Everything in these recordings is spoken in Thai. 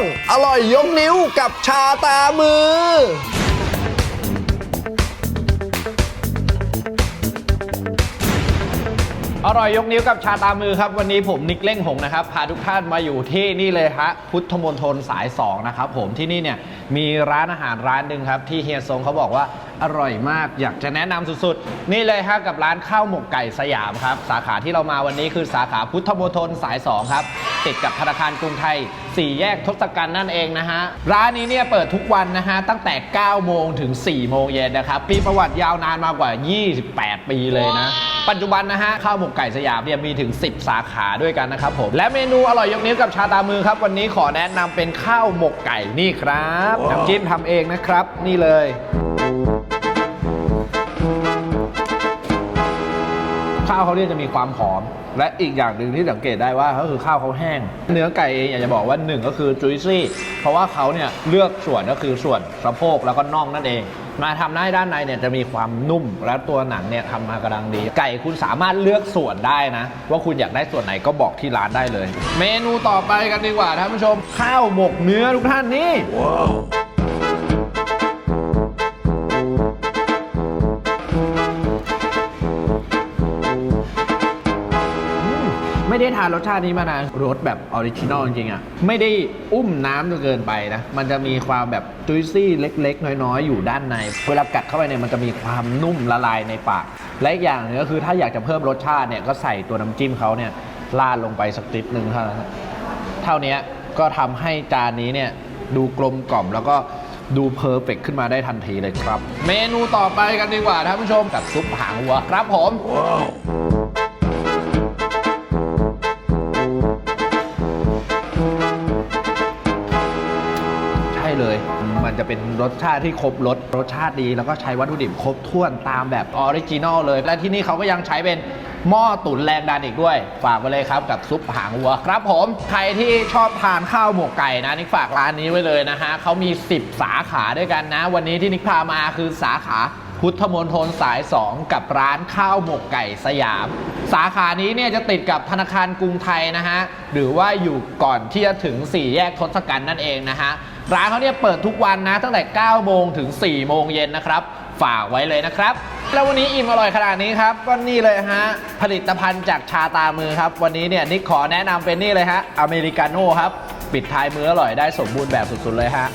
งอร่อยยกนิ้วกับชาตามือ อร่อยยกนิ้วกับชาตามือครับ วันนี้ผมนิกเล่งหงนะครับ พาทุกท่านมาอยู่ที่นี่เลยฮะพุทธมณฑลสาย 2 นะครับผมที่นี่เนี่ยมีร้านอาหารร้านหนึ่งครับ ที่เฮียทรงเขาบอกว่าอร่อยมาก อยากจะแนะนำสุดๆ นี่เลยฮะกับร้านข้าวหมกไก่สยามครับ สาขาที่เรามาวันนี้คือสาขาพุทธมณฑลสาย 2 ครับ ติดกับธนาคารกรุงไทย 4 แยกทศกัณฐ์นั่นเองนะฮะ ร้านนี้เนี่ยเปิดทุกวันนะฮะ ตั้งแต่ 9 โมงถึง 4 โมงเย็นนะครับมีประวัติยาวนานมากกว่า 28 ปีเลยนะ ปัจจุบันนะฮะ ข้าวหมกไก่สยามเนี่ยมีถึง 10 สาขาด้วยกันนะครับผม และเมนูอร่อยยกนิ้วกับชาตามือครับ วันนี้ขอแนะนำเป็นข้าวหมกไก่นี่ครับน้ำจิ้มทำเองนะครับ นี่เลยาวเขาเนี่ยจะมีความหอม และอีกอย่างหนึ่งที่สังเกตได้ว่าก็คือข้าวเขาแห้ง เนื้อไก่เองอยากจะบอกว่าหนึ่งก็คือจุยซี่เพราะว่าเขาเนี่ยเลือกส่วนก็คือส่วนสะโพกแล้วก็น่องนั่นเองมาทำให้าด้านในเนี่ยจะมีความนุ่ม และตัวหนังเนี่ยทำมากระดังดี ไก่คุณสามารถเลือกส่วนได้นะ ว่าคุณอยากได้ส่วนไหนก็บอกที่ร้านได้เลย เมนูต่อไปกันดีกว่าท่านผู้ชม ข้าวหมกเนื้อทุกท่านนี่ ไม่ได้ทานรสชาตินี้มานานรสแบบออริจินอลจริงๆอะไม่ได้อุ้มน้ำจนเกินไปนะ มันจะมีความแบบจุยซี่เล็ก ๆ น้อยๆ อยู่ด้านใน เวลากัดเข้าไปเนี่ยมันจะมีความนุ่มละลายในปาก และอีกอย่างหนึงก็คือถ้าอยากจะเพิ่มรสชาติเนี่ยก็ใส่ตัวน้ำจิ้มเขาเนี่ยราดลงไปสักนิดนึงเท่านั้นเท่านี้ก็ทำให้จานนี้เนี่ยดูกลมกล่อมแล้วก็ดูเพอร์เฟกขึ้นมาได้ทันทีเลยครับ เมนูต่อไปกันดีกว่าท่านผู้ชมกับซุปหางวัวครับผมใจะเป็นรสชาติที่ครบรสรสชาติดีแล้วก็ใช้วัตถุดิบครบถ้วนตามแบบออริจินอลเลย และที่นี่เขาก็ยังใช้เป็นหม้อตุ๋นแรงดันอีกด้วย ฝากไปเลยครับกับซุปหางวัวครับผม ใครที่ชอบทานข้าวหมกไก่นะนิกฝากร้านนี้ไว้เลยนะฮะเขามี 10 สาขาด้วยกันนะ วันนี้ที่นิกพามาคือสาขาพุทธมณฑลสาย 2 กับร้านข้าวหมกไก่สยาม สาขานี้เนี่ยจะติดกับธนาคารกรุงไทยนะฮะ หรือว่าอยู่ก่อนที่จะถึง 4 แยกทศกัณฐ์นั่นเองนะฮะ ร้านเขาเนี่ยเปิดทุกวันนะ ตั้งแต่ 9 โมงถึง 4 โมงเย็นนะครับ ฝากไว้เลยนะครับ แล้ววันนี้อิ่มอร่อยขนาดนี้ครับ ก็นี่เลยฮะ ผลิตภัณฑ์จากชาตามือครับ วันนี้เนี่ยนิกขอแนะนำเป็นนี่เลยฮะ อเมริกาโน่ครับ ปิดท้ายมืออร่อยได้สมบูรณ์แบบสุดๆเลยฮะ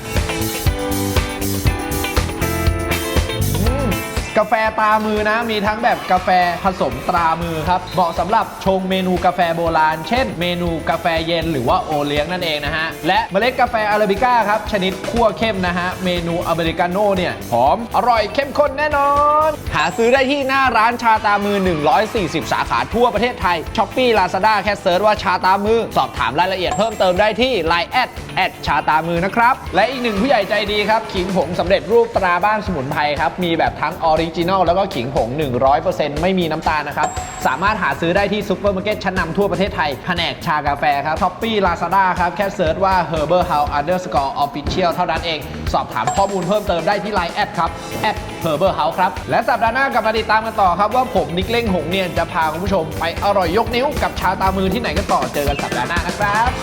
กาแฟตรามือนะ มีทั้งแบบกาแฟผสมตรามือครับเหมาะสำหรับชงเมนูกาแฟโบราณ เช่น เมนูกาแฟเย็นหรือว่าโอเลี้ยงนั่นเองนะฮะ และเมล็ดกาแฟอาราบิก้าครับ ชนิดคั่วเข้มนะฮะ เมนูอเมริกาโน่เนี่ย หอม อร่อยเข้มข้นแน่นอน หาซื้อได้ที่หน้าร้านชาตามือ 140 สาขาทั่วประเทศไทยช้อปปี้ลาซาด้าแค่เซิร์ชว่าชาตามือ สอบถามรายละเอียดเพิ่มเติมได้ที่ Line แอดแอดชาตามือนะครับและอีกหนึ่งผู้ใหญ่ใจดีครับขิงผงสำเร็จรูปตราบ้านสมุนไพรครับมีแบบทั้งออริริจินอลแล้วก็ขิงผง 100%ไม่มีน้ำตาลนะครับ สามารถหาซื้อได้ที่ซุปเปอร์มาร์เก็ตชั้นนำทั่วประเทศไทย แผนกชากาแฟครับช้อปปี้ลาซาด้าครับ แค่เซิร์ชว่า Herbal House Underscore Official เท่านั้นเอง สอบถามข้อมูลเพิ่มเติมได้ที่ Line แอดครับแอด Herbal House ครับ และสัปดาห์หน้ากลับมาติดตามกันต่อครับ ว่าผมนิกเล่งหงเนี่ยจะพาคุณผู้ชมไปอร่อยยกนิ้วกับชาตามือที่ไหนกันต่อเจอกันสัปดาห์หน้านะครับ